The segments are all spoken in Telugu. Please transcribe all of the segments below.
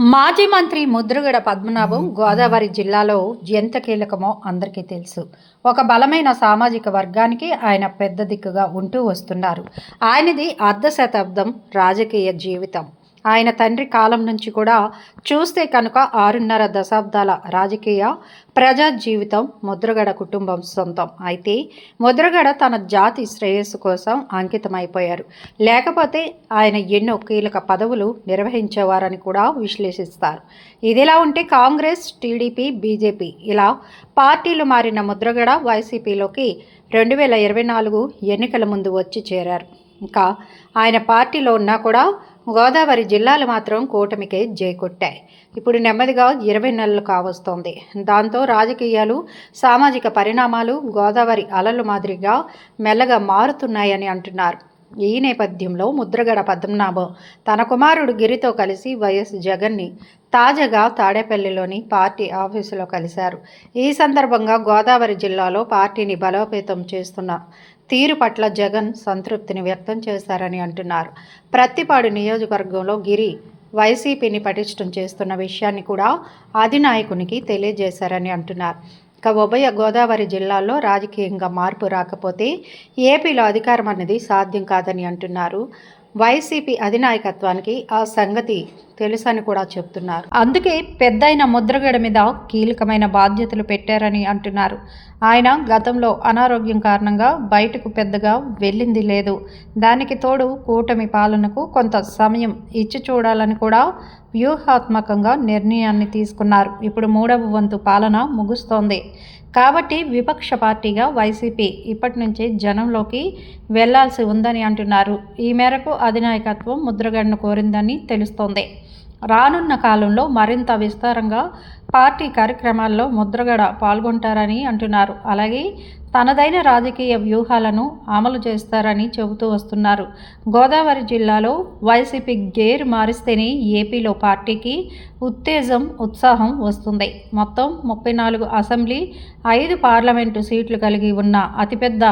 మాజీ మంత్రి ముద్రగడ పద్మనాభం గోదావరి జిల్లాలో ఎంత కీలకమో అందరికీ తెలుసు. ఒక బలమైన సామాజిక వర్గానికి ఆయన పెద్ద దిక్కుగా ఉంటూ వస్తున్నారు. ఆయనది అర్ధ శతాబ్దం రాజకీయ జీవితం. ఆయన తండ్రి కాలం నుంచి కూడా చూస్తే కనుక ఆరున్నర దశాబ్దాల రాజకీయ ప్రజా జీవితం ముద్రగడ కుటుంబం సొంతం. అయితే ముద్రగడ తన జాతి శ్రేయస్సు కోసం అంకితమైపోయారు. లేకపోతే ఆయన ఎన్నో కీలక పదవులు నిర్వహించేవారని కూడా విశ్లేషిస్తారు. ఇదిలా ఉంటే కాంగ్రెస్ టీడీపీ బీజేపీ ఇలా పార్టీలు మారిన ముద్రగడ వైసీపీలోకి రెండు వేల ఇరవై నాలుగు ఎన్నికల ముందు వచ్చి చేరారు. ఇంకా ఆయన పార్టీలో ఉన్నా కూడా గోదావరి జిల్లాలు మాత్రం కూటమికే జై కొట్టాయి ఇప్పుడు నెమ్మదిగా ఇరవై నెలలు కావస్తోంది. దాంతో రాజకీయాలు సామాజిక పరిణామాలు గోదావరి అలలు మాదిరిగా మెల్లగా మారుతున్నాయని అంటున్నారు. ఈ నేపథ్యంలో ముద్రగడ పద్మనాభం తన కుమారుడు గిరితో కలిసి వైఎస్ జగన్ని తాజాగా తాడేపల్లిలోని పార్టీ ఆఫీసులో కలిశారు. ఈ సందర్భంగా గోదావరి జిల్లాలో పార్టీని బలోపేతం చేస్తున్న తీరు పట్ల జగన్ సంతృప్తిని వ్యక్తం చేశారని అంటున్నారు. ప్రత్తిపాడు నియోజకవర్గంలో గిరి వైసీపీని పటిష్టం చేస్తున్న విషయాన్ని కూడా అధినాయకునికి తెలియజేశారని అంటున్నారు. ఇక ఉభయ గోదావరి జిల్లాల్లో రాజకీయంగా మార్పు రాకపోతే ఏపీలో అధికారం అనేది సాధ్యం కాదని అంటున్నారు. వైసీపీ అధినాయకత్వానికి ఆ సంగతి తెలుసని కూడా చెప్తున్నారు. అందుకే పెద్దయిన ముద్రగడ మీద కీలకమైన బాధ్యతలు పెట్టారని అంటున్నారు. ఆయన గతంలో అనారోగ్యం కారణంగా బయటకు పెద్దగా వెళ్ళింది లేదు. దానికి తోడు కూటమి పాలనకు కొంత సమయం ఇచ్చి చూడాలని కూడా వ్యూహాత్మకంగా నిర్ణయాన్ని తీసుకున్నారు. ఇప్పుడు మూడవ వంతు పాలన ముగుస్తోంది. కాబట్టి విపక్ష పార్టీగా వైసీపీ ఇప్పటి నుంచి జనంలోకి వెళ్ళాల్సి ఉందని అంటున్నారు. ఈ మేరకు అధినాయకత్వం ముద్రగడను కోరిందని తెలుస్తోంది. రానున్న కాలంలో మరింత విస్తారంగా పార్టీ కార్యక్రమాల్లో ముద్రగడ పాల్గొంటారని అంటున్నారు. అలాగే తనదైన రాజకీయ వ్యూహాలను అమలు చేస్తారని చెబుతూ వస్తున్నారు. గోదావరి జిల్లాలో వైసీపీ గేర్ మారిస్తేనే ఏపీలో పార్టీకి ఉత్తేజం ఉత్సాహం వస్తుంది. మొత్తం ముప్పై నాలుగు అసెంబ్లీ ఐదు పార్లమెంటు సీట్లు కలిగి ఉన్న అతిపెద్ద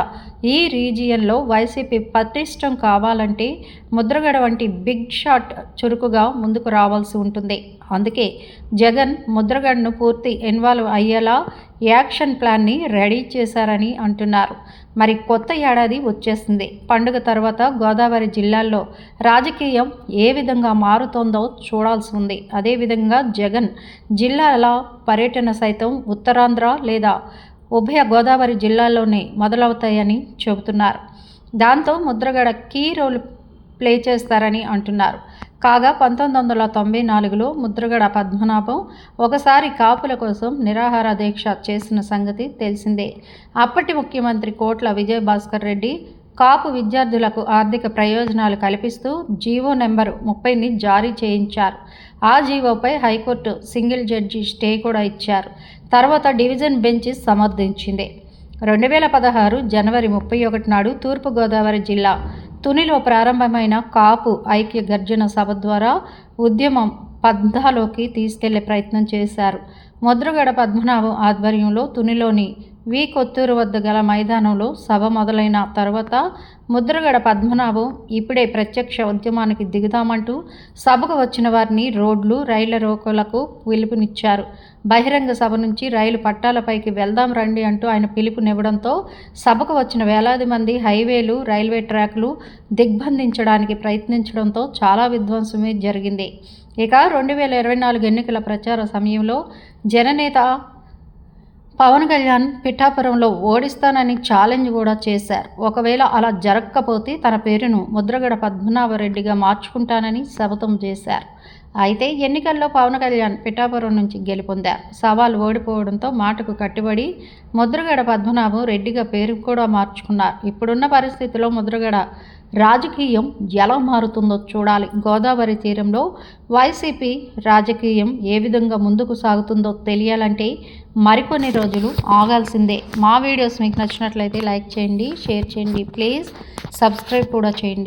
ఈ రీజియన్లో వైసీపీ పటిష్టం కావాలంటే ముద్రగడ వంటి బిగ్ షాట్ చురుకుగా ముందుకు రావాల్సి ఉంటుంది. అందుకే జగన్ ముద్రగడను పూర్తి ఇన్వాల్వ్ అయ్యేలా యాక్షన్ ప్లాన్ని రెడీ చేశారని అంటున్నారు. మరి కొత్త ఏడాది వచ్చేసింది పండుగ తర్వాత గోదావరి జిల్లాల్లో రాజకీయం ఏ విధంగా మారుతోందో చూడాల్సి ఉంది. అదేవిధంగా జగన్ జిల్లాల పర్యటన సైతం ఉత్తరాంధ్ర లేదా ఉభయ గోదావరి జిల్లాల్లోనే మొదలవుతాయని చెబుతున్నారు. దాంతో ముద్రగడ కీ రోల్ ప్లే చేస్తారని అంటున్నారు. కాగా పంతొమ్మిది వందల తొంభై నాలుగులో ముద్రగడ పద్మనాభం ఒకసారి కాపుల కోసం నిరాహార దీక్ష చేసిన సంగతి తెలిసిందే. అప్పటి ముఖ్యమంత్రి కోట్ల విజయభాస్కర్ రెడ్డి కాపు విద్యార్థులకు ఆర్థిక ప్రయోజనాలు కల్పిస్తూ జీవో నెంబరు ముప్పైని జారీ చేయించారు. ఆ జీవోపై high court single judge stay కూడా ఇచ్చారు. తర్వాత డివిజన్ బెంచ్ సమర్థించింది. రెండు వేల పదహారు జనవరి ముప్పై ఒకటి నాడు తూర్పుగోదావరి జిల్లా తునిలో ప్రారంభమైన కాపు ఐక్య గర్జన సభ ద్వారా ఉద్యమం పద్ధాలోకి తీసుకెళ్ళే ప్రయత్నం చేశారు. ముద్రగడ పద్మనాభం ఆధ్వర్యంలో తునిలోని వి కొత్తూరు వద్ద గల మైదానంలో సభ మొదలైన తర్వాత ముద్రగడ పద్మనాభం ఇప్పుడే ప్రత్యక్ష ఉద్యమానికి దిగుదామంటూ సభకు వచ్చిన వారిని రోడ్లు రైళ్ళ రోకోలకు పిలుపునిచ్చారు. బహిరంగ సభ నుంచి రైలు పట్టాలపైకి వెళ్దాం రండి అంటూ ఆయన పిలుపునివ్వడంతో సభకు వచ్చిన వేలాది మంది హైవేలు రైల్వే ట్రాక్లు దిగ్బంధించడానికి ప్రయత్నించడంతో చాలా విధ్వంసమే జరిగింది. ఇక రెండు వేల ఇరవై నాలుగు ఎన్నికల ప్రచార సమయంలో జననేత పవన్ కళ్యాణ్ పిఠాపురంలో ఓడిస్తానని ఛాలెంజ్ కూడా చేశారు. ఒకవేళ అలా జరగకపోతే తన పేరును ముద్రగడ పద్మనాభరెడ్డిగా మార్చుకుంటానని శపథం చేశారు. అయితే ఎన్నికల్లో పవన్ కళ్యాణ్ పిఠాపురం నుంచి గెలుపొందారు సవాల్ ఓడిపోవడంతో మాటకు కట్టుబడి ముద్రగడ పద్మనాభం రెడ్డిగా పేరు కూడా మార్చుకున్నారు. ఇప్పుడున్న పరిస్థితిలో ముద్రగడ రాజకీయం ఎలా మారుతుందో చూడాలి. గోదావరి తీరంలో వైసీపీ రాజకీయం ఏ విధంగా ముందుకు సాగుతుందో తెలియాలంటే మరికొన్ని రోజులు ఆగాల్సిందే. మా వీడియోస్ మీకు నచ్చినట్లయితే లైక్ చేయండి షేర్ చేయండి. ప్లీజ్ సబ్స్క్రైబ్ కూడా చేయండి.